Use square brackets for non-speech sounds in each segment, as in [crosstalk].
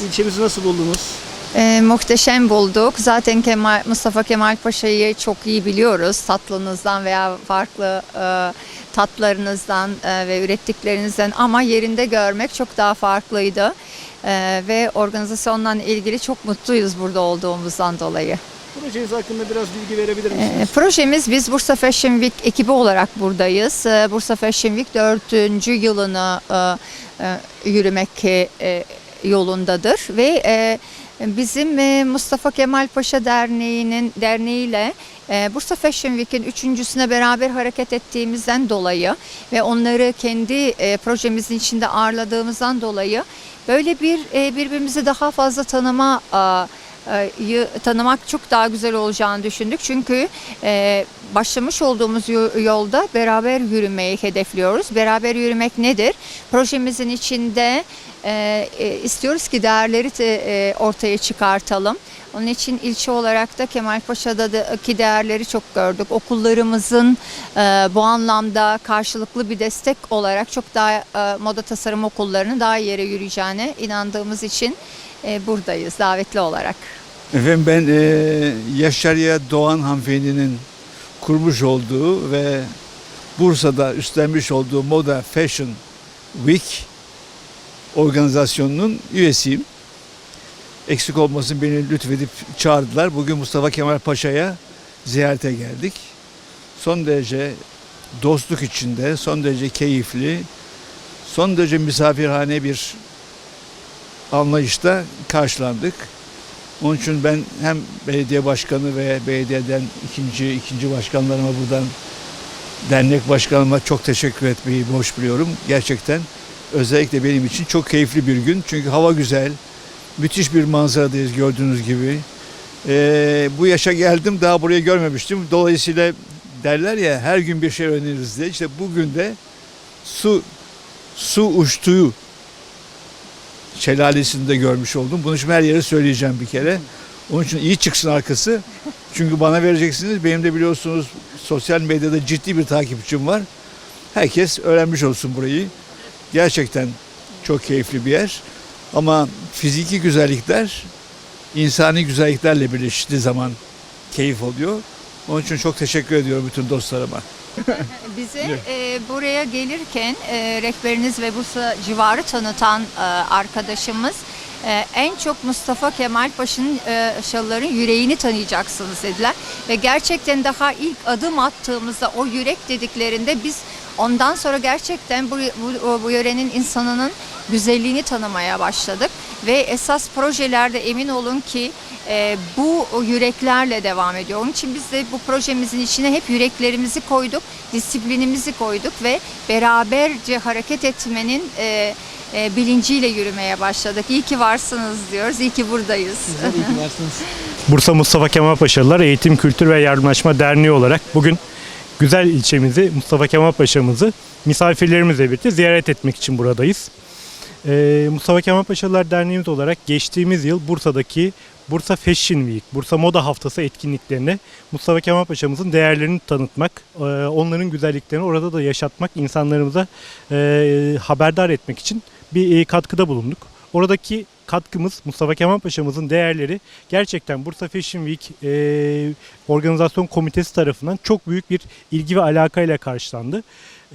İlçemizi nasıl buldunuz? Ee, muhteşem bulduk. Zaten Kemal, Mustafa Kemal Paşa'yı çok iyi biliyoruz. Tatlınızdan veya farklı e, tatlarınızdan e, ve ürettiklerinizden ama yerinde görmek çok daha farklıydı. E, ve organizasyonla ilgili çok mutluyuz burada olduğumuzdan dolayı. Projeniz hakkında biraz bilgi verebilir E, misiniz? projemiz biz Bursa Fashion Week ekibi olarak buradayız. E, Bursa Fashion Week 4. yılını e, e, yürümek e, yolundadır. Ve e, bizim e, Mustafa Kemal Paşa Derneği'nin derneğiyle e, Bursa Fashion Week'in üçüncüsüne beraber hareket ettiğimizden dolayı ve onları kendi e, projemizin içinde ağırladığımızdan dolayı böyle bir e, birbirimizi daha fazla tanıma tanımak çok daha güzel olacağını düşündük. Çünkü e, başlamış olduğumuz yo- yolda beraber yürümeyi hedefliyoruz. Beraber yürümek nedir? Projemizin içinde e, e, istiyoruz ki değerleri de, ortaya çıkartalım. Onun için ilçe olarak da Kemalpaşa'daki değerleri çok gördük. Okullarımızın e, bu anlamda karşılıklı bir destek olarak çok daha e, moda tasarım okullarının daha iyi yere yürüyeceğine inandığımız için e, buradayız davetli olarak. Efendim ben eee Yaşarya Doğan hanımefendinin kurmuş olduğu ve Bursa'da üstlenmiş olduğu Moda Fashion Week organizasyonunun üyesiyim. Eksik olmasın beni lütfedip çağırdılar. Bugün Mustafa Kemal Paşa'ya ziyarete geldik. Son derece dostluk içinde, son derece keyifli, son derece misafirhane bir anlayışta karşılandık. Onun için ben hem belediye başkanı ve belediyeden ikinci ikinci başkanlarıma buradan dernek başkanıma çok teşekkür etmeyi borç biliyorum. Gerçekten özellikle benim için çok keyifli bir gün. Çünkü hava güzel. Müthiş bir manzaradayız gördüğünüz gibi. Ee, bu yaşa geldim daha burayı görmemiştim. Dolayısıyla derler ya her gün bir şey öğreniriz diye. İşte bugün de su su uçtuğu şelalesinde görmüş oldum. Bunu şimdi her yere söyleyeceğim bir kere. Onun için iyi çıksın arkası. Çünkü bana vereceksiniz. Benim de biliyorsunuz sosyal medyada ciddi bir takipçim var. Herkes öğrenmiş olsun burayı. Gerçekten çok keyifli bir yer. Ama fiziki güzellikler insani güzelliklerle birleştiği zaman keyif oluyor. Onun için çok teşekkür ediyorum bütün dostlarıma. [laughs] Bize e, buraya gelirken e, rehberiniz ve Bursa civarı tanıtan e, arkadaşımız e, en çok Mustafa Kemal Paşa'nın e, Paşalıların yüreğini tanıyacaksınız dediler. Ve gerçekten daha ilk adım attığımızda o yürek dediklerinde biz ondan sonra gerçekten bu, bu, bu yörenin insanının güzelliğini tanımaya başladık. Ve esas projelerde emin olun ki e, bu yüreklerle devam ediyor. Onun için biz de bu projemizin içine hep yüreklerimizi koyduk, disiplinimizi koyduk ve beraberce hareket etmenin e, e, bilinciyle yürümeye başladık. İyi ki varsınız diyoruz, iyi ki buradayız. İyi ki varsınız. [laughs] Bursa Mustafa Kemal Paşalılar Eğitim, Kültür ve Yardımlaşma Derneği olarak bugün güzel ilçemizi, Mustafa Kemal Paşa'mızı misafirlerimizle birlikte ziyaret etmek için buradayız. Ee, Mustafa Kemal Paşalılar Derneğimiz olarak geçtiğimiz yıl Bursa'daki Bursa Fashion Week, Bursa Moda Haftası etkinliklerine Mustafa Kemal Paşa'mızın değerlerini tanıtmak, e, onların güzelliklerini orada da yaşatmak, insanlarımıza e, haberdar etmek için bir e, katkıda bulunduk. Oradaki katkımız Mustafa Kemal Paşa'mızın değerleri gerçekten Bursa Fashion Week e, organizasyon komitesi tarafından çok büyük bir ilgi ve alakayla karşılandı.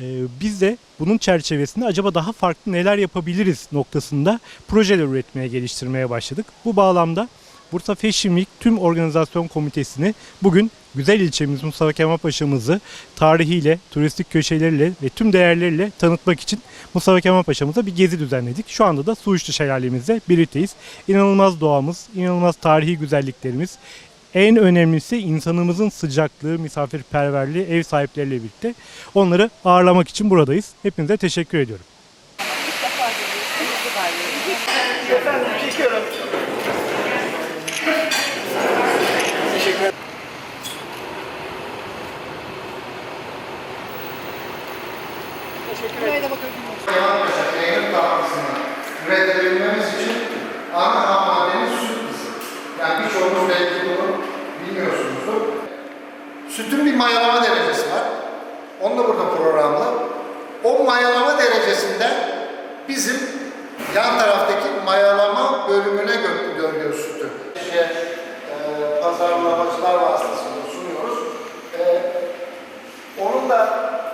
E, biz de bunun çerçevesinde acaba daha farklı neler yapabiliriz noktasında projeler üretmeye, geliştirmeye başladık. Bu bağlamda Bursa Fashion Week tüm organizasyon komitesini bugün güzel ilçemiz Mustafa Kemal Paşa'mızı tarihiyle, turistik köşeleriyle ve tüm değerleriyle tanıtmak için Mustafa Kemal Paşa'mıza bir gezi düzenledik. Şu anda da Suuçlu Şelalemizde birlikteyiz. İnanılmaz doğamız, inanılmaz tarihi güzelliklerimiz, en önemlisi insanımızın sıcaklığı, misafirperverliği, ev sahipleriyle birlikte onları ağırlamak için buradayız. Hepinize teşekkür ediyorum. Peynir tatlısını üretebilmemiz için ana ham maddemiz süt. Yani birçoğunuz belki bunu bilmiyorsunuzdur. Sütün bir mayalama derecesi var. Onu da burada programlı. O mayalama derecesinde bizim yan taraftaki mayalama